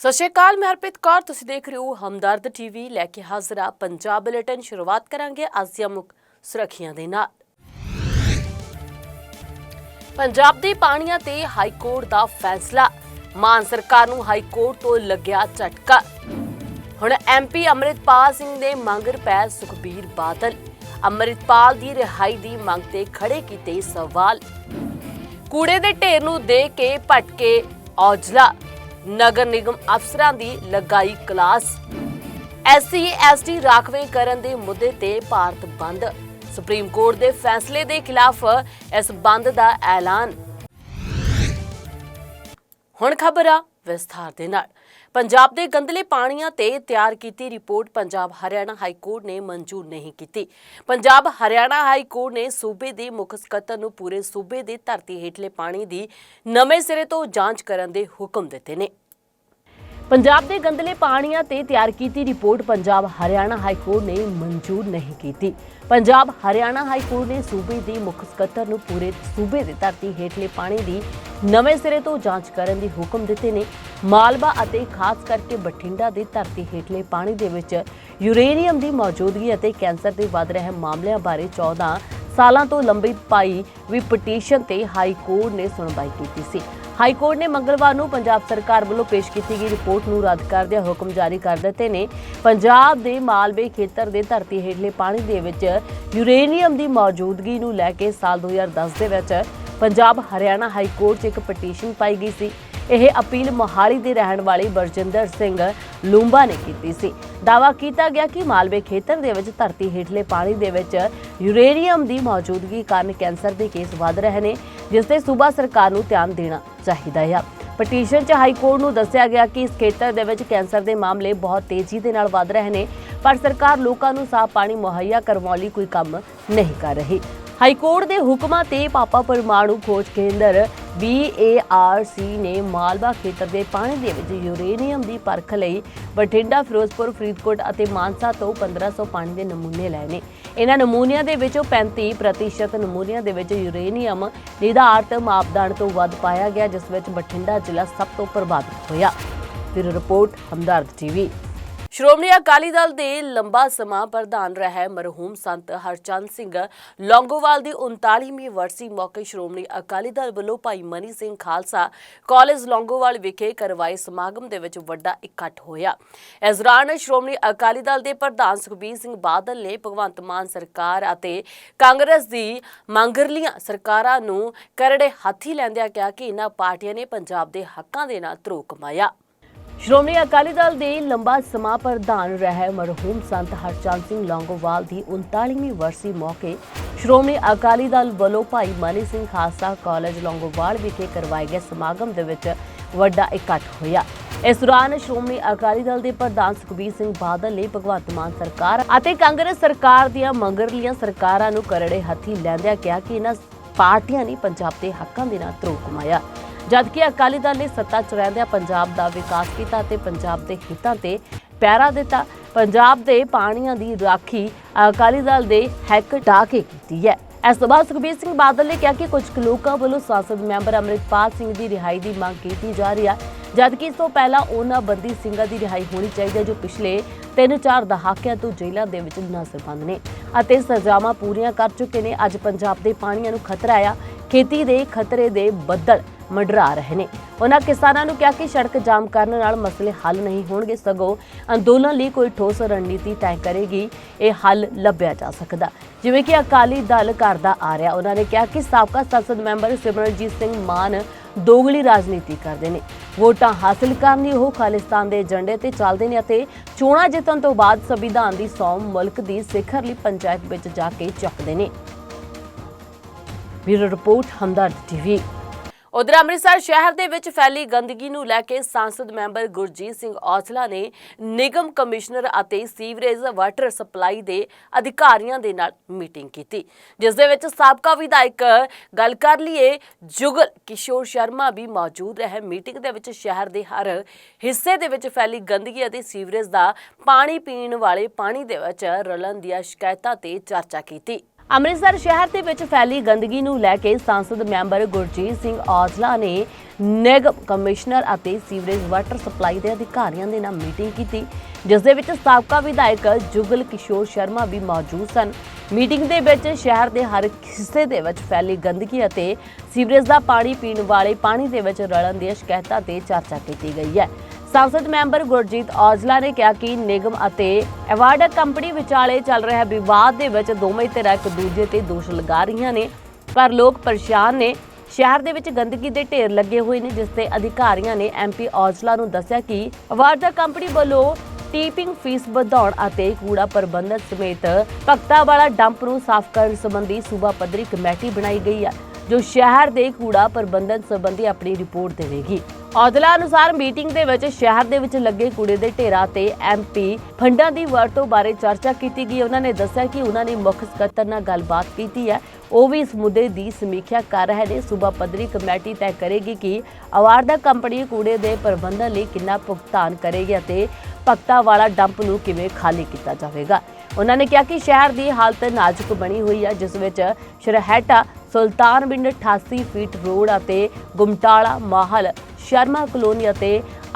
ਸਤਿ ਸ਼੍ਰੀ ਅਕਾਲ, ਮੈਂ ਹਰਪ੍ਰੀਤ ਕੌਰ। ਤੁਸੀਂ ਦੇਖ ਰਹੇ ਹੋ ਹਮਦਰਦ ਟੀਵੀ ਲੈ ਕੇ ਹਾਜ਼ਰ ਹਾਂ ਪੰਜਾਬ ਬੁਲੇਟਿਨ। ਸ਼ੁਰੂਆਤ ਕਰਾਂਗੇ ਅੱਜ ਦੀਆਂ ਮੁੱਖ ਸੁਰੱਖੀਆਂ ਦੇ ਨਾਲ। ਪੰਜਾਬ ਦੇ ਪਾਣੀਆਂ ਤੇ ਹਾਈ ਕੋਰਟ ਦਾ ਫੈਸਲਾ। ਮਾਨ ਸਰਕਾਰ ਨੂੰ ਹਾਈ ਕੋਰਟ ਤੋਂ ਲੱਗਿਆ ਝਟਕਾ। ਹੁਣ ਐਮਪੀ ਅੰਮ੍ਰਿਤਪਾਲ ਸਿੰਘ ਦੇ ਮੰਗਰ ਪੈ ਸੁਖਬੀਰ ਬਾਦਲ। ਅੰਮ੍ਰਿਤਪਾਲ ਦੀ ਰਿਹਾਈ ਦੀ ਮੰਗ ਤੇ ਖੜੇ ਕੀਤੇ ਸਵਾਲ। ਕੂੜੇ ਦੇ ਢੇਰ ਨੂੰ ਦੇ ਕੇ ਭਟਕੇ ਔਜਲਾ। ਨਗਰ ਨਿਗਮ ਅਫਸਰਾਂ ਦੀ ਲਗਾਈ ਕਲਾਸ। ਐਸਸੀ, ਐਸਟੀ ਰਾਖਵੇਂ ਕਰਨ ਦੇ ਮੁੱਦੇ ਤੇ ਭਾਰਤ ਬੰਦ। ਸੁਪਰੀਮ ਕੋਰਟ ਦੇ ਫੈਸਲੇ ਦੇ ਖਿਲਾਫ ਇਸ ਬੰਦ ਦਾ ਐਲਾਨ। ਹੁਣ ਖਬਰ ਆ ਵਿਸਥਾਰ ਦੇ ਨਾਲ। ਪੰਜਾਬ ਦੇ ਗੰਦਲੇ ਪਾਣੀਆਂ ਤੇ ਤਿਆਰ ਕੀਤੀ report Punjab Haryana high court ਨੇ ਮਨਜ਼ੂਰ ਨਹੀਂ ਕੀਤੀ। ਪੰਜਾਬ ਹਰਿਆਣਾ ਹਾਈ ਕੋਰਟ ਨੇ ਸੂਬੇ ਦੇ ਮੁੱਖ ਸਕੱਤਰ ਨੂੰ ਪੂਰੇ ਸੂਬੇ ਦੇ ਧਰਤੀ ਹੇਠਲੇ ਪਾਣੀ ਦੀ ਨਵੇਂ ਸਿਰੇ ਤੋਂ ਜਾਂਚ ਕਰਨ ਦੇ ਹੁਕਮ ਦਿੱਤੇ ਨੇ। ਪੰਜਾਬ ਦੇ ਗੰਦਲੇ ਪਾਣੀਆਂ ਤੇ ਤਿਆਰ ਕੀਤੀ report Punjab Haryana high court ਨੇ ਮਨਜ਼ੂਰ ਨਹੀਂ ਕੀਤੀ। ਪੰਜਾਬ ਹਰਿਆਣਾ ਹਾਈ ਕੋਰਟ ਨੇ ਸੂਬੇ ਦੀ ਮੁੱਖ ਸਕੱਤਰ ਨੂੰ ਪੂਰੇ ਸੂਬੇ ਦੇ ਧਰਤੀ ਹੇਠਲੇ ਪਾਣੀ ਦੀ ਨਵੇਂ ਸਿਰੇ ਤੋਂ ਜਾਂਚ ਕਰਨ ਦੇ ਹੁਕਮ ਦਿੱਤੇ ਨੇ। ਮਾਲਵਾ ਅਤੇ ਖਾਸ ਕਰਕੇ ਬਠਿੰਡਾ ਦੇ ਧਰਤੀ ਹੇਠਲੇ ਪਾਣੀ ਦੇ ਵਿੱਚ ਯੂਰੇਨੀਅਮ ਦੀ ਮੌਜੂਦਗੀ ਅਤੇ ਕੈਂਸਰ ਦੇ ਵੱਧ ਰਹੇ ਮਾਮਲਿਆਂ ਬਾਰੇ 14 ਸਾਲਾਂ ਤੋਂ ਲੰਬੀ ਪਾਈ ਵੀ ਪਟੀਸ਼ਨ ਤੇ ਹਾਈ ਕੋਰਟ ਨੇ ਸੁਣਵਾਈ ਕੀਤੀ ਸੀ। ਹਾਈ ਕੋਰਟ ਨੇ ਮੰਗਲਵਾਰ ਨੂੰ ਪੰਜਾਬ ਸਰਕਾਰ ਵੱਲੋਂ ਪੇਸ਼ ਕੀਤੀ ਗਈ ਰਿਪੋਰਟ ਨੂੰ ਰੱਦ ਕਰਦਿਆਂ ਹੁਕਮ ਜਾਰੀ ਕਰ ਦਿੱਤੇ ਨੇ। ਪੰਜਾਬ ਦੇ ਮਾਲਵੇ ਖੇਤਰ ਦੇ ਧਰਤੀ ਹੇਠਲੇ ਪਾਣੀ ਦੇ ਵਿੱਚ ਯੂਰੇਨੀਅਮ ਦੀ ਮੌਜੂਦਗੀ ਨੂੰ ਲੈ ਕੇ ਸਾਲ 2010 ਦੇ ਵਿੱਚ ਪੰਜਾਬ ਹਰਿਆਣਾ ਹਾਈ ਕੋਰਟ 'ਚ ਇੱਕ ਪਟੀਸ਼ਨ ਪਾਈ ਗਈ ਸੀ। ਇਹ ਅਪੀਲ ਮੋਹਾਲੀ ਦੇ ਰਹਿਣ ਵਾਲੇ ਬਰਜਿੰਦਰ ਸਿੰਘ ਲੂੰਬਾ ਨੇ ਕੀਤੀ ਸੀ। ਦਾਵਾ ਕੀਤਾ ਗਿਆ ਕਿ ਮਾਲਵੇ ਖੇਤਰ ਦੇ ਵਿੱਚ ਧਰਤੀ ਹੇਠਲੇ ਪਾਣੀ ਦੇ ਵਿੱਚ ਯੂਰੇਨੀਅਮ ਦੀ ਮੌਜੂਦਗੀ ਕਾਰਨ ਕੈਂਸਰ ਦੇ ਕੇਸ ਵੱਧ ਰਹੇ ਨੇ, ਜਿਸ ਤੇ ਸੂਬਾ ਸਰਕਾਰ ਨੂੰ ਧਿਆਨ ਦੇਣਾ ਚਾਹੀਦਾ ਹੈ ਪਟੀਸ਼ਨ 'ਚ ਹਾਈ ਕੋਰਟ ਨੂੰ ਦੱਸਿਆ ਗਿਆ ਕਿ ਇਸ ਖੇਤਰ ਦੇ ਵਿੱਚ ਕੈਂਸਰ ਦੇ ਮਾਮਲੇ ਬਹੁਤ ਤੇਜ਼ੀ ਦੇ ਨਾਲ ਵੱਧ ਰਹੇ ਨੇ, ਪਰ ਸਰਕਾਰ ਲੋਕਾਂ ਨੂੰ ਸਾਫ਼ ਪਾਣੀ ਮੁਹੱਈਆ ਕਰਵਾਉਣ ਲਈ ਕੋਈ ਕੰਮ ਨਹੀਂ ਕਰ ਰਹੀ। ਹਾਈ ਕੋਰਟ ਦੇ ਹੁਕਮਾਂ ਤੇ ਪਾਪਾ ਪਰਮਾਣੂ ਖੋਜ ਕੇਂਦਰ BARC ਨੇ ਮਾਲਵਾ ਖੇਤਰ ਦੇ ਪਾਣੀ ਦੇ ਵਿੱਚ ਯੂਰੇਨੀਅਮ ਦੀ ਪਰਖ ਲਈ ਬਠਿੰਡਾ, ਫਿਰੋਜ਼ਪੁਰ, ਫਰੀਦਕੋਟ ਅਤੇ ਮਾਨਸਾ ਤੋਂ 1500 ਪਾਣੀ ਦੇ ਨਮੂਨੇ ਲਏ ਨੇ। ਇਹਨਾਂ ਨਮੂਨਿਆਂ ਦੇ ਵਿੱਚੋਂ 35% ਨਮੂਨਿਆਂ ਦੇ ਵਿੱਚ ਯੂਰੇਨੀਅਮ ਨਿਰਧਾਰਤ ਮਾਪਦੰਡ ਤੋਂ ਵੱਧ ਪਾਇਆ ਗਿਆ, ਜਿਸ ਵਿੱਚ ਬਠਿੰਡਾ ਜ਼ਿਲ੍ਹਾ ਸਭ ਤੋਂ ਪ੍ਰਭਾਵਿਤ ਹੋਇਆ। ਫਿਰ ਰਿਪੋਰਟ, ਹਮਦਰਦ ਟੀਵੀ। ਸ਼੍ਰੋਮਣੀ ਅਕਾਲੀ ਦਲ ਦੇ ਲੰਬਾ ਸਮਾਂ ਪ੍ਰਧਾਨ ਰਹੇ ਮਰਹੂਮ ਸੰਤ ਹਰਚੰਦ ਸਿੰਘ ਲੌਂਗੋਵਾਲ ਦੀ 39ਵੀਂ ਵਰਸੀ ਮੌਕੇ ਸ਼੍ਰੋਮਣੀ ਅਕਾਲੀ ਦਲ ਵੱਲੋਂ ਭਾਈ ਮਨੀ ਸਿੰਘ ਖਾਲਸਾ ਕਾਲਜ ਲੌਂਗੋਵਾਲ ਵਿਖੇ ਕਰਵਾਏ ਸਮਾਗਮ ਦੇ ਵਿੱਚ ਵੱਡਾ ਇਕੱਠ ਹੋਇਆ। ਇਸ ਦੌਰਾਨ ਸ਼੍ਰੋਮਣੀ ਅਕਾਲੀ ਦਲ ਦੇ ਪ੍ਰਧਾਨ ਸੁਖਬੀਰ ਸਿੰਘ ਬਾਦਲ ਨੇ ਭਗਵੰਤ ਮਾਨ ਸਰਕਾਰ ਅਤੇ ਕਾਂਗਰਸ ਦੀ ਮੰਗਰਲੀਆਂ ਸਰਕਾਰਾਂ ਨੂੰ ਕਰੜੇ ਹੱਥੀ ਲੈਂਦਿਆਂ ਕਿਹਾ ਕਿ ਇਹਨਾਂ ਪਾਰਟੀਆਂ ਨੇ ਪੰਜਾਬ ਦੇ ਹੱਕਾਂ ਦੇ ਨਾਲ ਧਰੋ ਕਮਾਇਆ। ਸ਼੍ਰੋਮਣੀ ਅਕਾਲੀ ਦਲ ਦੇ ਲੰਬਾ ਸਮਾਂ ਪ੍ਰਧਾਨ ਰਹੇ ਮਰਹੂਮ ਸੰਤ ਹਰਚੰਦ ਸਿੰਘ ਲੌਂਗੋਵਾਲ ਦੀ 39ਵੀਂ ਵਰਸੀ ਮੌਕੇ ਸ਼੍ਰੋਮਣੀ ਅਕਾਲੀ ਦਲ ਵੱਲੋਂ ਭਾਈ ਮਨੀ ਸਿੰਘ ਖਾਲਸਾ ਕਾਲਜ ਲੌਂਗੋਵਾਲ ਵਿਖੇ ਕਰਵਾਏ ਗਏ ਸਮਾਗਮ ਦੇ ਵਿੱਚ ਵੱਡਾ ਇਕੱਠ ਹੋਇਆ। ਇਸ ਦੌਰਾਨ ਸ਼੍ਰੋਮਣੀ ਅਕਾਲੀ ਦਲ ਦੇ ਪ੍ਰਧਾਨ ਸੁਖਬੀਰ ਸਿੰਘ ਬਾਦਲ ਨੇ ਭਗਵੰਤ ਮਾਨ ਸਰਕਾਰ ਅਤੇ ਕਾਂਗਰਸ ਸਰਕਾਰ ਦੀਆਂ ਮੰਗਰਲੀਆਂ ਸਰਕਾਰਾਂ ਨੂੰ ਕਰੜੇ ਹੱਥੀ ਲੈਂਦਿਆਂ ਕਿਹਾ ਕਿ ਇਹਨਾਂ ਪਾਰਟੀਆਂ ਨੇ ਪੰਜਾਬ ਦੇ ਹੱਕਾਂ ਦੇ ਨਾਲ ਧਰੋ ਕਮਾਇਆ। ਜਦਕਿ ਅਕਾਲੀ ਦਲ ਨੇ ਸੱਤਾ 'ਚ ਰਹਿੰਦਿਆਂ ਪੰਜਾਬ ਦਾ ਵਿਕਾਸ ਕੀਤਾ ਤੇ ਪੰਜਾਬ ਦੇ ਹਿੱਤਾਂ ਤੇ ਪੈਰਾ ਦਿੱਤਾ, ਪੰਜਾਬ ਦੇ ਪਾਣੀਆਂ ਦੀ ਰਾਖੀ ਅਕਾਲੀ ਦਲ ਦੇ ਹੈਕ ਢਾਹ ਕੇ ਕੀਤੀ ਹੈ। ਇਸ ਤੋਂ ਬਾਅਦ ਸੁਖਬੀਰ ਸਿੰਘ ਬਾਦਲ ਨੇ ਕਿਹਾ ਕਿ ਕੁਝ ਲੋਕਾਂ ਵੱਲੋਂ ਸੰਸਦ ਮੈਂਬਰ ਅੰਮ੍ਰਿਤਪਾਲ ਸਿੰਘ ਦੀ ਰਿਹਾਈ ਦੀ ਮੰਗ ਕੀਤੀ ਜਾ ਰਹੀ ਹੈ ਜਦਕਿ ਇਸ ਤੋਂ ਪਹਿਲਾਂ ਉਹਨਾਂ ਬੰਦੀ ਸਿੰਘਾਂ ਦੀ ਰਿਹਾਈ ਹੋਣੀ ਚਾਹੀਦੀ ਹੈ, ਜੋ ਪਿਛਲੇ 3-4 ਦਹਾਕਿਆਂ ਤੋਂ ਜੇਲ੍ਹਾਂ ਦੇ ਵਿੱਚ ਨਜ਼ਰਬੰਦ ਨੇ ਅਤੇ ਸਜ਼ਾਵਾਂ ਪੂਰੀਆਂ ਕਰ ਚੁੱਕੇ ਨੇ। ਅੱਜ ਪੰਜਾਬ ਦੇ ਪਾਣੀਆਂ ਨੂੰ ਖਤਰਾ ਆ, ਖੇਤੀ ਦੇ ਖਤਰੇ ਦੇ ਬੱਦਲ ਮੰਡਰਾ ਰਹੇ ਨੇ। ਉਹਨਾਂ ਕਿਸਾਨਾਂ ਨੂੰ ਕਿਹਾ ਕਿ ਸੜਕ ਜਾਮ ਕਰਨ ਨਾਲ ਮਸਲੇ ਹੱਲ ਨਹੀਂ ਹੋਣਗੇ, ਸਗੋਂ ਅੰਦੋਲਨ ਲਈ ਕੋਈ ਠੋਸ ਰਣਨੀਤੀ ਤੈਅ ਕਰੇਗੀ, ਇਹ ਹੱਲ ਲੱਭਿਆ ਜਾ ਸਕਦਾ। ਜਿਵੇਂ ਕਿ ਅਕਾਲੀ ਦਲ ਕਰਦਾ ਆ ਰਿਹਾ। ਉਹਨਾਂ ਨੇ ਕਿਹਾ ਕਿ ਸਾਬਕਾ ਸੰਸਦ ਮੈਂਬਰ ਸਿਮਰਨਜੀਤ ਸਿੰਘ ਮਾਨ ਦੋਗਲੀ ਰਾਜਨੀਤੀ ਕਰਦੇ ਨੇ। ਵੋਟਾਂ ਹਾਸਲ ਕਰਨ ਲਈ ਉਹ ਖਾਲਿਸਤਾਨ ਦੇ ਏਜੰਡੇ ਤੇ ਚੱਲਦੇ ਨੇ ਅਤੇ ਚੋਣਾਂ ਜਿੱਤਣ ਤੋਂ ਬਾਅਦ ਸੰਵਿਧਾਨ ਦੀ ਸੌਮ ਮੁਲਕ ਦੀ ਸਿਖਰ ਲਈ ਪੰਚਾਇਤ ਵਿੱਚ ਜਾ ਕੇ ਚੱਕਦੇ ਨੇ। Bureau report, Hamdard TV. ਉਧਰ ਅੰਮ੍ਰਿਤਸਰ ਸ਼ਹਿਰ ਦੇ ਵਿੱਚ ਫੈਲੀ ਗੰਦਗੀ ਨੂੰ ਲੈ ਕੇ ਸੰਸਦ ਮੈਂਬਰ ਗੁਰਜੀਤ ਸਿੰਘ ਔਜਲਾ ਨੇ ਨਿਗਮ ਕਮਿਸ਼ਨਰ ਅਤੇ ਸੀਵਰੇਜ ਵਾਟਰ ਸਪਲਾਈ ਦੇ ਅਧਿਕਾਰੀਆਂ ਦੇ ਨਾਲ ਮੀਟਿੰਗ ਕੀਤੀ, ਜਿਸ ਦੇ ਵਿੱਚ ਸਾਬਕਾ ਵਿਧਾਇਕ ਗੱਲ ਕਰ ਲਈਏ, ਜੁਗਲ ਕਿਸ਼ੋਰ ਸ਼ਰਮਾ ਵੀ ਮੌਜੂਦ ਰਹੇ। ਮੀਟਿੰਗ ਦੇ ਵਿੱਚ ਸ਼ਹਿਰ ਦੇ ਹਰ ਹਿੱਸੇ ਦੇ ਵਿੱਚ ਫੈਲੀ ਗੰਦਗੀ ਅਤੇ ਸੀਵਰੇਜ ਦਾ ਪਾਣੀ ਪੀਣ ਵਾਲੇ ਪਾਣੀ ਦੇ ਵਿੱਚ ਰਲਣ ਦੀਆਂ ਸ਼ਿਕਾਇਤਾਂ ਤੇ ਚਰਚਾ ਕੀਤੀ। ਅੰਮ੍ਰਿਤਸਰ ਸ਼ਹਿਰ ਦੇ ਵਿੱਚ ਫੈਲੀ ਗੰਦਗੀ ਨੂੰ ਲੈ ਕੇ ਸੰਸਦ ਮੈਂਬਰ ਗੁਰਜੀਤ ਸਿੰਘ ਔਜਲਾ ਨੇ ਨਿਗਮ ਕਮਿਸ਼ਨਰ ਅਤੇ ਸੀਵਰੇਜ ਵਾਟਰ ਸਪਲਾਈ ਦੇ ਅਧਿਕਾਰੀਆਂ ਦੇ ਨਾਲ ਮੀਟਿੰਗ ਕੀਤੀ, ਜਿਸ ਦੇ ਵਿੱਚ ਸਾਬਕਾ ਵਿਧਾਇਕ ਜੁਗਲ ਕਿਸ਼ੋਰ ਸ਼ਰਮਾ ਵੀ ਮੌਜੂਦ ਸਨ। ਮੀਟਿੰਗ ਦੇ ਵਿੱਚ ਸ਼ਹਿਰ ਦੇ ਹਰ ਹਿੱਸੇ ਦੇ ਵਿੱਚ ਫੈਲੀ ਗੰਦਗੀ ਅਤੇ ਸੀਵਰੇਜ ਦਾ ਪਾਣੀ ਪੀਣ ਵਾਲੇ ਪਾਣੀ ਦੇ ਵਿੱਚ ਰਲਣ ਦੀਆਂ ਸ਼ਿਕਾਇਤਾਂ ਤੇ ਚਰਚਾ ਕੀਤੀ ਗਈ ਹੈ। ਸੰਸਦ ਮੈਂਬਰ ਗੁਰਜੀਤ ਔਜਲਾ ਨੇ ਕਿਹਾ ਕਿ ਨਿਗਮ ਅਤੇ ਐਵਾਰਡ ਕੰਪਨੀ ਵਿਚਾਲੇ ਚੱਲ ਰਿਹਾ ਵਿਵਾਦ ਦੇ ਵਿੱਚ ਦੋਵੇਂ ਧਿਰਾਂ ਇੱਕ ਦੂਜੇ ਤੇ ਦੋਸ਼ ਲਗਾ ਰਹੀਆਂ ਨੇ। ਪਰ ਲੋਕ ਪਰੇਸ਼ਾਨ ਨੇ। ਸ਼ਹਿਰ ਦੇ ਵਿੱਚ ਗੰਦਗੀ ਦੇ ਢੇਰ ਲੱਗੇ ਹੋਏ ਨੇ, ਜਿਸ ਤੇ ਅਧਿਕਾਰੀਆਂ ਨੇ ਐਮਪੀ ਔਜਲਾ ਨੂੰ ਦੱਸਿਆ ਕਿ ਐਵਾਰਡ ਕੰਪਨੀ ਵੱਲੋਂ ਟੀਪਿੰਗ ਫੀਸ ਵਧਾਉਣ ਅਤੇ ਕੂੜਾ ਪ੍ਰਬੰਧਨ ਸਮੇਤ ਭਗਤਾ ਵਾਲਾ ਡੰਪ ਨੂੰ ਸਾਫ਼ ਕਰਨ ਸੰਬੰਧੀ ਸੂਬਾ ਪੱਧਰੀ ਕਮੇਟੀ ਬਣਾਈ ਗਈ ਹੈ, ਜੋ ਸ਼ਹਿਰ ਦੇ ਕੂੜਾ ਪ੍ਰਬੰਧਨ ਸੰਬੰਧੀ ਆਪਣੀ ਰਿਪੋਰਟ ਦੇਵੇਗੀ। ਔਜਲਾ ਅਨੁਸਾਰ ਮੀਟਿੰਗ ਦੇ ਵਿੱਚ ਸ਼ਹਿਰ ਦੇ ਵਿੱਚ ਲੱਗੇ ਕੂੜੇ ਦੇ ਢੇਰਾਂ ਤੇ ਐਮਪੀ ਫੰਡਾਂ ਦੀ ਵਰਤੋਂ ਬਾਰੇ ਚਰਚਾ ਕੀਤੀ ਗਈ। ਉਹਨਾਂ ਨੇ ਦੱਸਿਆ ਕਿ ਉਹਨਾਂ ਨੇ ਮੁੱਖ ਸਕੱਤਰ ਨਾਲ ਗੱਲਬਾਤ ਕੀਤੀ ਹੈ। ਉਹ ਵੀ ਇਸ ਮੁੱਦੇ ਦੀ ਸਮੀਖਿਆ ਕਰ ਰਹੇ ਨੇ। ਸੂਬਾ ਪੱਧਰੀ ਕਮੇਟੀ ਤੈਅ ਕਰੇਗੀ ਕਿ ਅਵਾਰਦਾ ਕੰਪਨੀ ਕੂੜੇ ਦੇ ਪ੍ਰਬੰਧਨ ਲਈ ਕਿੰਨਾ ਭੁਗਤਾਨ ਕਰੇਗੀ ਅਤੇ ਭਗਤਾ ਵਾਲਾ ਡੰਪ ਨੂੰ ਕਿਵੇਂ ਖਾਲੀ ਕੀਤਾ ਜਾਵੇਗਾ। ਉਹਨਾਂ ਨੇ ਕਿਹਾ ਕਿ ਸ਼ਹਿਰ ਦੀ ਹਾਲਤ ਨਾਜ਼ੁਕ ਬਣੀ ਹੋਈ ਹੈ, ਜਿਸ ਵਿੱਚ ਸ਼ਰਹੈਟਾ ਸੁਲਤਾਨਵਿੰਡ 88 ਫੀਟ ਰੋਡ ਅਤੇ ਗੁਮਟਾਲਾ ਮਾਹਲ ਸ਼ਰਮਾ ਕਲੋਨੀ ਅਤੇ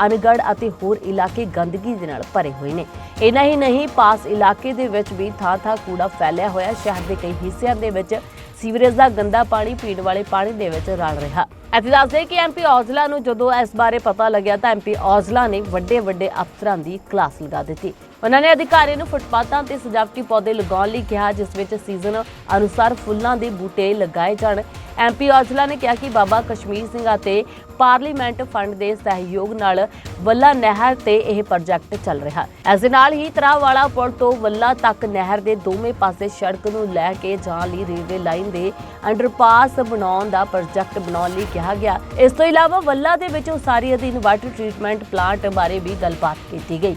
ਅਨਗੜ ਅਤੇ ਹੋਰ ਇਲਾਕੇ ਗੰਦਗੀ ਦੇ ਨਾਲ ਭਰੇ ਹੋਏ ਨੇ। ਇਨਾ ਹੀ ਨਹੀਂ, ਪਾਸ ਇਲਾਕੇ ਦੇ ਵਿੱਚ ਵੀ ਥਾਂ-ਥਾਂ ਕੂੜਾ ਫੈਲਿਆ ਹੋਇਆ। ਸ਼ਹਿਰ ਦੇ ਕਈ ਹਿੱਸਿਆਂ ਦੇ ਵਿੱਚ ਸੀਵਰੇਜ ਦਾ ਗੰਦਾ ਪਾਣੀ ਪੀਣ ਵਾਲੇ ਪਾਣੀ ਦੇ ਵਿੱਚ ਰਲ ਰਿਹਾ। ਇੱਥੇ ਦੱਸਦੇ ਕਿ ਐਮਪੀ ਔਜਲਾ ਨੂੰ ਜਦੋਂ ਇਸ ਬਾਰੇ ਪਤਾ ਲੱਗਿਆ ਤਾਂ ਐਮਪੀ ਔਜਲਾ ਨੇ ਵੱਡੇ ਵੱਡੇ ਅਫਸਰਾਂ ਦੀ ਕਲਾਸ ਲਗਾ ਦਿੱਤੀ। ਉਹਨਾਂ ਨੇ ਅਧਿਕਾਰੀਆਂ ਨੂੰ ਫੁੱਟਪਾਥਾਂ ਤੇ ਸਜਾਵਟੀ ਪੌਦੇ ਲਗਾਉਣ ਲਈ ਕਿਹਾ, ਜਿਸ ਵਿੱਚ ਸੀਜ਼ਨ ਅਨੁਸਾਰ ਫੁੱਲਾਂ ਦੇ ਬੂਟੇ ਲਗਾਏ ਜਾਣ। ਐਮਪੀ ਔਜਲਾ ਨੇ ਕਿਹਾ ਕਿ ਬਾਬਾ ਕਸ਼ਮੀਰ ਸਿੰਘ ਅਤੇ ਪਾਰਲੀਮੈਂਟ ਫੰਡ ਦੇ ਸਹਿਯੋਗ ਨਾਲ ਵੱਲਾ ਨਹਿਰ ਤੇ ਇਹ ਪ੍ਰੋਜੈਕਟ ਚੱਲ ਰਿਹਾ। ਇਸ ਦੇ ਨਾਲ ਹੀ ਤਰਾਵਾਲਾ ਪੁਲ ਤੋਂ ਵੱਲਾ ਤੱਕ ਨਹਿਰ ਦੇ ਦੋਵੇਂ ਪਾਸੇ ਸੜਕ ਨੂੰ ਲੈ ਕੇ ਜਾਣ ਲਈ ਰੇਲਵੇ ਲਾਈਨ ਦੇ ਅੰਡਰਪਾਸ ਬਣਾਉਣ ਦਾ ਪ੍ਰੋਜੈਕਟ ਬਣਾਉਣ ਲਈ ਕਿਹਾ ਗਿਆ। ਇਸ ਤੋਂ ਇਲਾਵਾ ਵੱਲਾ ਦੇ ਵਿੱਚ ਉਸਾਰੀ ਅਧੀਨ ਵਾਟਰ ਟ੍ਰੀਟਮੈਂਟ ਪਲਾਂਟ ਬਾਰੇ ਵੀ ਗੱਲਬਾਤ ਕੀਤੀ ਗਈ।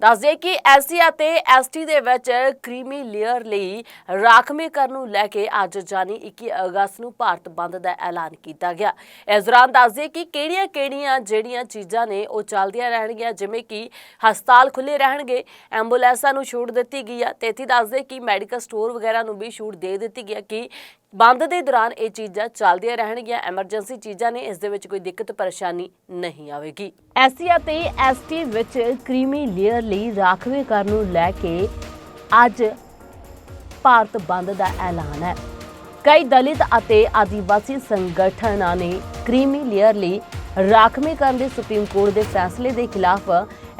ਦੱਸਦੇ ਕਿ ਐਸਸੀ ਅਤੇ ਐਸਟੀ ਦੇ ਵਿੱਚ ਕ੍ਰੀਮੀ ਲੇਅਰ ਲਈ ਰਾਖਵੀਕਰਨ ਨੂੰ ਲੈ ਕੇ ਅੱਜ ਜਾਨੀ 21 ਅਗਸਤ ਨੂੰ ਭਾਰਤ ਬੰਦ ਦਾ ਐਲਾਨ ਕੀਤਾ ਗਿਆ। ਇਸ ਦੌਰਾਨ ਦੱਸਦੇ ਕਿ ਕਿਹੜੀਆਂ-ਕਿਹੜੀਆਂ ਜਿਹੜੀਆਂ ਚੀਜ਼ਾਂ ਨੇ ਉਹ ਚੱਲਦੀਆਂ ਰਹਿਣਗੀਆਂ, ਜਿਵੇਂ ਕਿ ਹਸਪਤਾਲ ਖੁੱਲੇ ਰਹਿਣਗੇ, ਐਂਬੂਲੈਂਸਾਂ ਨੂੰ ਛੂਟ ਦਿੱਤੀ ਗਈ ਆ ਤੇ ਇੱਥੇ ਦੱਸਦੇ ਕਿ ਮੈਡੀਕਲ ਸਟੋਰ ਵਗੈਰਾ ਨੂੰ ਵੀ ਛੂਟ ਦੇ ਦਿੱਤੀ ਗਈ ਆ ਕਿ ਬੰਦ ਦੇ ਦੌਰਾਨ ਇਹ ਚੀਜ਼ਾਂ ਚੱਲਦੀਆਂ ਰਹਿਣਗੀਆਂ, ਐਮਰਜੈਂਸੀ ਚੀਜ਼ਾਂ ਨੇ, ਇਸ ਦੇ ਵਿੱਚ ਕੋਈ ਦਿੱਕਤ, ਪਰੇਸ਼ਾਨੀ ਨਹੀਂ ਆਵੇਗੀ। ਐਸਸੀ ਅਤੇ ਐਸਟੀ ਵਿੱਚ ਕ੍ਰੀਮੀ ਲੇਅਰ ਲਈ ਰਾਖਵੇਂਕਰਨ ਨੂੰ ਲੈ ਕੇ ਅੱਜ ਭਾਰਤ ਬੰਦ ਦਾ ਐਲਾਨ ਹੈ। ਕਈ ਦਲਿਤ ਅਤੇ ਆਦੀਵਾਸੀ ਸੰਗਠਨਾਂ ਨੇ ਕ੍ਰੀਮੀ ਲੇਅਰ ਲਈ ਰਾਖਵੇਂਕਰਨ ਦੇ ਸੁਪਰੀਮ ਕੋਰਟ ਦੇ ਫੈਸਲੇ ਦੇ ਖਿਲਾਫ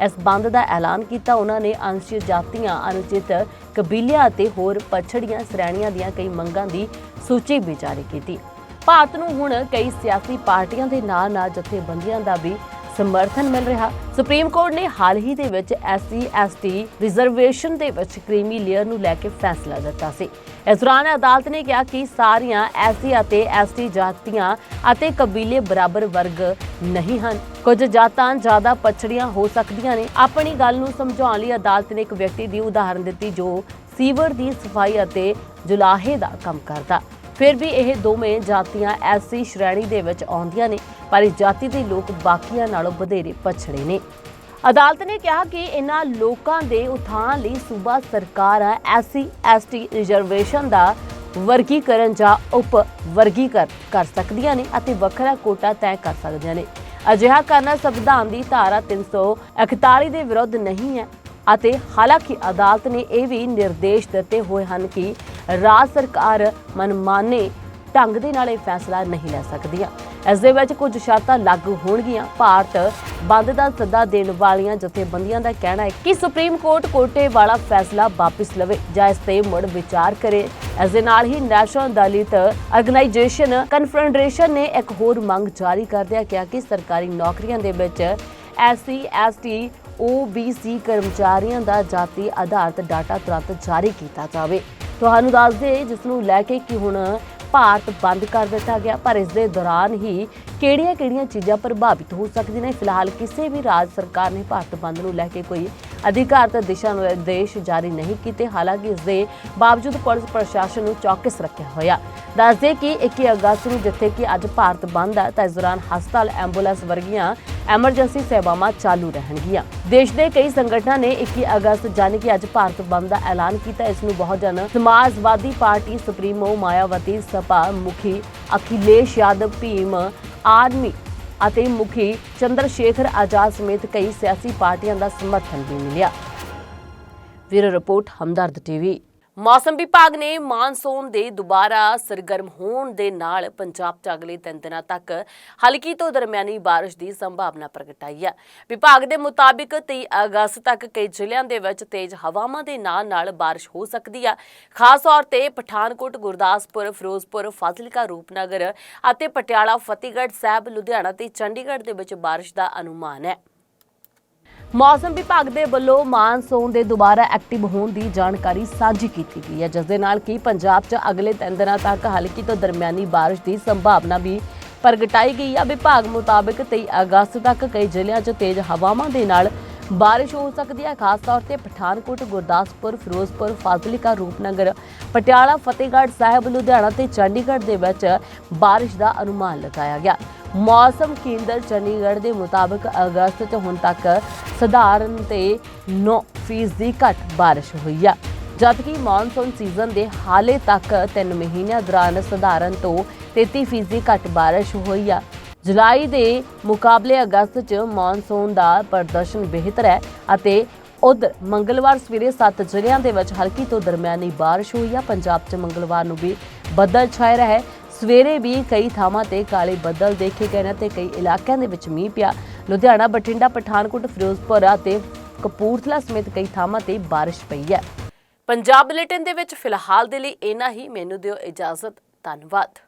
ਇਸ ਬੰਦ ਦਾ ਐਲਾਨ ਕੀਤਾ। ਉਹਨਾਂ ਨੇ ਅਨੁਸੂਚਿਤ ਜਾਤੀਆਂ, ਅਨੁਚਿਤ ਕਬੀਲਿਆਂ ਅਤੇ ਹੋਰ ਪਛੜੀਆਂ ਸ਼੍ਰੇਣੀਆਂ ਦੀਆਂ ਕਈ ਮੰਗਾਂ ਦੀ ਸੂਚੀ ਵੀ ਜਾਰੀ ਕੀਤੀ। ਭਾਰਤ ਨੂੰ ਹੁਣ ਕਈ ਸਿਆਸੀ ਪਾਰਟੀਆਂ ਦੇ ਨਾਲ ਨਾਲ ਜਥੇਬੰਦੀਆਂ ਦਾ ਵੀ ਸਮਰਥਨ ਮਿਲ ਰਿਹਾ। ਸੁਪਰੀਮ ਕੋਰਟ ਨੇ ਹਾਲ ਹੀ ਦੇ ਵਿੱਚ ਐਸਸੀ, ਐਸਟੀ ਰਿਜ਼ਰਵੇਸ਼ਨ ਦੇ ਵਿੱਚ ਕ੍ਰੀਮੀ ਲੇਅਰ ਨੂੰ ਲੈ ਕੇ ਫੈਸਲਾ ਦਿੱਤਾ ਸੀ। ਇਸ ਦੌਰਾਨ ਅਦਾਲਤ ਨੇ ਕਿਹਾ ਕਿ ਸਾਰੀਆਂ ਐਸਸੀ ਅਤੇ ਐਸਟੀ ਜਾਤੀਆਂ ਅਤੇ ਕਬੀਲੇ ਬਰਾਬਰ ਵਰਗ ਨਹੀਂ ਹਨ। ਕੁਝ ਜਾਤਾਂ ਜ਼ਿਆਦਾ ਪਛੜੀਆਂ ਹੋ ਸਕਦੀਆਂ ਨੇ। ਆਪਣੀ ਗੱਲ ਨੂੰ ਸਮਝਾਉਣ ਲਈ ਅਦਾਲਤ ਨੇ ਇੱਕ ਵਿਅਕਤੀ ਦੀ ਉਦਾਹਰਨ ਦਿੱਤੀ ਜੋ ਸੀਵਰ ਦੀ ਸਫ਼ਾਈ ਅਤੇ ਜੁਲਾਹੇ ਦਾ ਕੰਮ ਕਰਦਾ। ਫਿਰ ਵੀ ਇਹ ਦੋਵੇਂ ਜਾਤੀਆਂ ਐਸੀ ਸ਼੍ਰੇਣੀ ਦੇ ਵਿੱਚ ਆਉਂਦੀਆਂ ਨੇ, ਪਰ ਇਸ ਜਾਤੀ ਦੇ ਲੋਕ ਬਾਕੀਆਂ ਨਾਲੋਂ ਵਧੇਰੇ ਪਛੜੇ ਨੇ। ਅਦਾਲਤ ਨੇ ਕਿਹਾ ਕਿ ਇਹਨਾਂ ਲੋਕਾਂ ਦੇ ਉਥਾਨ ਲਈ ਸੂਬਾ ਸਰਕਾਰਾਂ ਐਸਸੀ ਐਸਟੀ ਰਿਜ਼ਰਵੇਸ਼ਨ ਦਾ ਵਰਗੀਕਰਨ ਜਾਂ ਉਪ ਵਰਗੀਕਰਨ ਕਰ ਸਕਦੀਆਂ ਨੇ ਅਤੇ ਵੱਖਰਾ ਕੋਟਾ ਤੈਅ ਕਰ ਸਕਦੀਆਂ ਨੇ। ਅਜਿਹਾ ਕਰਨਾ ਸੰਵਿਧਾਨ ਦੀ ਧਾਰਾ 341 ਦੇ ਵਿਰੁੱਧ ਨਹੀਂ ਹੈ ਅਤੇ ਹਾਲਾਂਕਿ ਅਦਾਲਤ ਨੇ ਇਹ ਵੀ ਨਿਰਦੇਸ਼ ਦਿੱਤੇ ਹੋਏ ਹਨ ਕਿ ਰਾਜ ਸਰਕਾਰ ਮਨਮਾਨੇ ਢੰਗ ਦੇ ਨਾਲ ਇਹ ਫੈਸਲਾ ਨਹੀਂ ਲੈ ਸਕਦੀਆਂ। ਇਸ ਦੇ ਵਿੱਚ ਕੁਝ ਸ਼ਰਤਾਂ ਲਾਗੂ ਹੋਣਗੀਆਂ। ਭਾਰਤ ਬੰਦ ਦਾ ਸੱਦਾ ਦੇਣ ਵਾਲੀਆਂ ਜਥੇਬੰਦੀਆਂ ਦਾ ਕਹਿਣਾ ਹੈ ਕਿ ਸੁਪਰੀਮ ਕੋਰਟ ਕੋਟੇ ਵਾਲਾ ਫੈਸਲਾ ਵਾਪਸ ਲਵੇ ਜਾਂ ਇਸ ਤੇ ਮੁੜ ਵਿਚਾਰ ਕਰੇ। ਇਸ ਦੇ ਨਾਲ ਹੀ ਨੈਸ਼ਨਲ ਦਲਿਤ ਆਰਗੇਨਾਈਜੇਸ਼ਨ ਕਨਫੈਡਰੇਸ਼ਨ ਨੇ ਇੱਕ ਹੋਰ ਮੰਗ ਜਾਰੀ ਕਰਦਿਆਂ ਕਿਹਾ ਕਿ ਸਰਕਾਰੀ ਨੌਕਰੀਆਂ ਦੇ ਵਿੱਚ ਐਸਸੀ, ਐਸਟੀ OBC ਕਰਮਚਾਰੀਆਂ ਦਾ ਜਾਤੀ ਆਧਾਰਿਤ ਡਾਟਾ ਤੁਰੰਤ ਜਾਰੀ ਕੀਤਾ ਜਾਵੇ। ਤੁਹਾਨੂੰ ਦੱਸ ਦੇ ਜਿਸ ਨੂੰ ਲੈ ਕੇ ਕਿ ਹੁਣ ਭਾਰਤ ਬੰਦ ਕਰ ਦਿੱਤਾ ਗਿਆ, ਪਰ ਇਸ ਦੇ ਦੌਰਾਨ ਹੀ ਕਿਹੜੀਆਂ-ਕਿਹੜੀਆਂ ਚੀਜ਼ਾਂ ਪ੍ਰਭਾਵਿਤ ਹੋ ਸਕਦੀਆਂ ਨੇ? ਫਿਲਹਾਲ ਕਿਸੇ ਵੀ ਰਾਜ ਸਰਕਾਰ ਨੇ ਭਾਰਤ ਬੰਦ ਨੂੰ ਲੈ ਕੇ ਕੋਈ ਅਧਿਕਾਰਤ ਦਿਸ਼ਾ ਨਿਰਦੇਸ਼ ਜਾਰੀ ਨਹੀਂ ਕੀਤੇ, ਹਾਲਾਂਕਿ ਇਸ ਦੇ ਬਾਵਜੂਦ ਪੁਲਿਸ ਪ੍ਰਸ਼ਾਸਨ ਨੂੰ ਚੌਕਸ ਰੱਖਿਆ ਹੋਇਆ। ਦੱਸਦੇ ਕਿ 21 ਅਗਸਤ ਨੂੰ ਜਿੱਥੇ ਕਿ ਅੱਜ ਭਾਰਤ ਬੰਦ ਹੈ, ਤਾਂ ਇਸ ਦੌਰਾਨ ਹਸਪਤਾਲ, ਐਂਬੂਲੈਂਸ ਵਰਗੀਆਂ ਐਮਰਜੈਂਸੀ ਸੇਵਾਵਾਂ ਚਾਲੂ ਰਹਿਣਗੀਆਂ। ਦੇਸ਼ ਦੇ ਕਈ ਸੰਗਠਨਾਂ ਨੇ 21 ਅਗਸਤ ਜਾਣੀ ਕਿ ਅੱਜ ਭਾਰਤ ਬੰਦ ਦਾ ਐਲਾਨ ਕੀਤਾ। ਇਸ ਨੂੰ ਬਹੁਜਨ ਸਮਾਜਵਾਦੀ ਪਾਰਟੀ ਸੁਪਰੀਮੋ ਮਾਇਆਵਤੀ ਸਪਾ ਮੁਖੀ ਅਖਿਲੇਸ਼ ਯਾਦਵ, ਭੀਮ ਆਰਮੀ ਅਤੇ ਮੁਖੀ ਚੰਦਰ ਸ਼ੇਖਰ ਆਜ਼ਾਦ ਸਮੇਤ ਕਈ ਸਿਆਸੀ ਪਾਰਟੀਆਂ ਦਾ ਸਮਰਥਨ ਵੀ ਮਿਲਿਆ। ਵੀਰ ਰਿਪੋਰਟ, ਹਮਦਰਦ ਟੀਵੀ। ਮੌਸਮ ਵਿਭਾਗ ਨੇ ਮਾਨਸੂਨ ਦੇ ਦੁਬਾਰਾ ਸਰਗਰਮ ਹੋਣ ਦੇ ਨਾਲ ਪੰਜਾਬ 'ਚ ਅਗਲੇ ਤਿੰਨ ਦਿਨਾਂ ਤੱਕ ਹਲਕੀ ਤੋਂ ਦਰਮਿਆਨੀ ਬਾਰਿਸ਼ ਦੀ ਸੰਭਾਵਨਾ ਪ੍ਰਗਟਾਈ ਹੈ। ਵਿਭਾਗ ਦੇ ਮੁਤਾਬਿਕ 23 ਅਗਸਤ ਤੱਕ ਕਈ ਜ਼ਿਲ੍ਹਿਆਂ ਦੇ ਵਿੱਚ ਤੇਜ਼ ਹਵਾਵਾਂ ਦੇ ਨਾਲ ਨਾਲ ਬਾਰਿਸ਼ ਹੋ ਸਕਦੀ ਹੈ। ਖਾਸ ਤੌਰ ਤੇ ਪਠਾਨਕੋਟ, ਗੁਰਦਾਸਪੁਰ, ਫਿਰੋਜ਼ਪੁਰ, ਫਾਜ਼ਿਲਕਾ, ਰੂਪਨਗਰ ਅਤੇ ਪਟਿਆਲਾ, ਫਤਿਹਗੜ੍ਹ ਸਾਹਿਬ, ਲੁਧਿਆਣਾ ਤੇ ਚੰਡੀਗੜ੍ਹ ਦੇ ਵਿੱਚ ਬਾਰਿਸ਼ ਦਾ ਅਨੁਮਾਨ ਹੈ। ਮੌਸਮ ਵਿਭਾਗ ਦੇ ਵੱਲੋਂ ਮਾਨਸੂਨ ਦੇ ਦੁਬਾਰਾ ਐਕਟਿਵ ਹੋਣ ਦੀ ਜਾਣਕਾਰੀ ਸਾਂਝੀ ਕੀਤੀ ਗਈ ਹੈ, ਜਿਸ ਦੇ ਨਾਲ ਕਿ ਪੰਜਾਬ 'ਚ ਅਗਲੇ ਤਿੰਨ ਦਿਨਾਂ ਤੱਕ ਹਲਕੀ ਤੋਂ ਦਰਮਿਆਨੀ ਬਾਰਿਸ਼ ਦੀ ਸੰਭਾਵਨਾ ਵੀ ਪ੍ਰਗਟਾਈ ਗਈ ਹੈ। ਵਿਭਾਗ ਮੁਤਾਬਕ 23 ਅਗਸਤ ਤੱਕ ਕਈ ਜ਼ਿਲ੍ਹਿਆਂ 'ਚ ਤੇਜ਼ ਹਵਾਵਾਂ ਦੇ ਨਾਲ ਬਾਰਿਸ਼ ਹੋ ਸਕਦੀ ਹੈ, ਖਾਸ ਤੌਰ ਤੇ ਪਠਾਨਕੋਟ, ਗੁਰਦਾਸਪੁਰ, ਫਿਰੋਜ਼ਪੁਰ, ਫਾਜ਼ਿਲਕਾ, ਰੂਪਨਗਰ। ਪਟਿਆਲਾ, ਫਤਿਹਗੜ੍ਹ ਸਾਹਿਬ, ਲੁਧਿਆਣਾ ਤੇ ਚੰਡੀਗੜ੍ਹ ਦੇ ਵਿੱਚ ਬਾਰਿਸ਼ ਦਾ ਅਨੁਮਾਨ ਲਗਾਇਆ ਗਿਆ। ਮੌਸਮ ਕੇਂਦਰ ਚੰਡੀਗੜ੍ਹ ਦੇ ਮੁਤਾਬਕ ਅਗਸਤ ਤੋਂ ਹੁਣ ਤੱਕ ਸਧਾਰਨ ਤੇ 9% ਦੀ ਘੱਟ ਬਾਰਿਸ਼ ਹੋਈ ਆ। ਜਦਕਿ ਮੌਨਸੂਨ ਸੀਜ਼ਨ ਦੇ ਹਾਲੇ ਤੱਕ 3 ਮਹੀਨਿਆਂ ਦੌਰਾਨ ਸਧਾਰਨ ਤੋਂ 33% ਘੱਟ ਬਾਰਿਸ਼ ਹੋਈ ਆ। ਜੁਲਾਈ ਦੇ ਮੁਕਾਬਲੇ ਅਗਸਤ 'ਚ ਮੌਨਸੂਨ ਦਾ ਪ੍ਰਦਰਸ਼ਨ ਬਿਹਤਰ ਹੈ ਅਤੇ ਉਧਰ ਮੰਗਲਵਾਰ ਸਵੇਰੇ 7 ਜ਼ਿਲ੍ਹਿਆਂ ਦੇ ਵਿੱਚ ਹਲਕੀ ਤੋਂ ਦਰਮਿਆਨੀ ਬਾਰਿਸ਼ ਹੋਈ ਹੈ ਪੰਜਾਬ 'ਚ ਮੰਗਲਵਾਰ ਨੂੰ ਵੀ ਬੱਦਲ ਛਾਏ ਰਹੇ ਸਵੇਰੇ ਵੀ ਕਈ ਥਾਵਾਂ ਤੇ ਕਾਲੇ ਬੱਦਲ ਦੇਖੇ ਗਏ ਨੇ ਤੇ ਕਈ ਇਲਾਕਿਆਂ ਦੇ ਵਿੱਚ ਮੀਂਹ ਪਿਆ। ਲੁਧਿਆਣਾ, ਬਠਿੰਡਾ, ਪਠਾਨਕੋਟ, ਫਿਰੋਜ਼ਪੁਰ ਅਤੇ ਕਪੂਰਥਲਾ ਸਮੇਤ ਕਈ ਥਾਵਾਂ ਤੇ ਬਾਰਿਸ਼ ਪਈ ਹੈ। ਪੰਜਾਬ ਬੁਲੇਟਿਨ ਦੇ ਵਿੱਚ ਫਿਲਹਾਲ ਦੇ ਲਈ ਇੰਨਾ ਹੀ। ਮੈਨੂੰ ਦਿਓ ਇਜਾਜ਼ਤ। ਧੰਨਵਾਦ।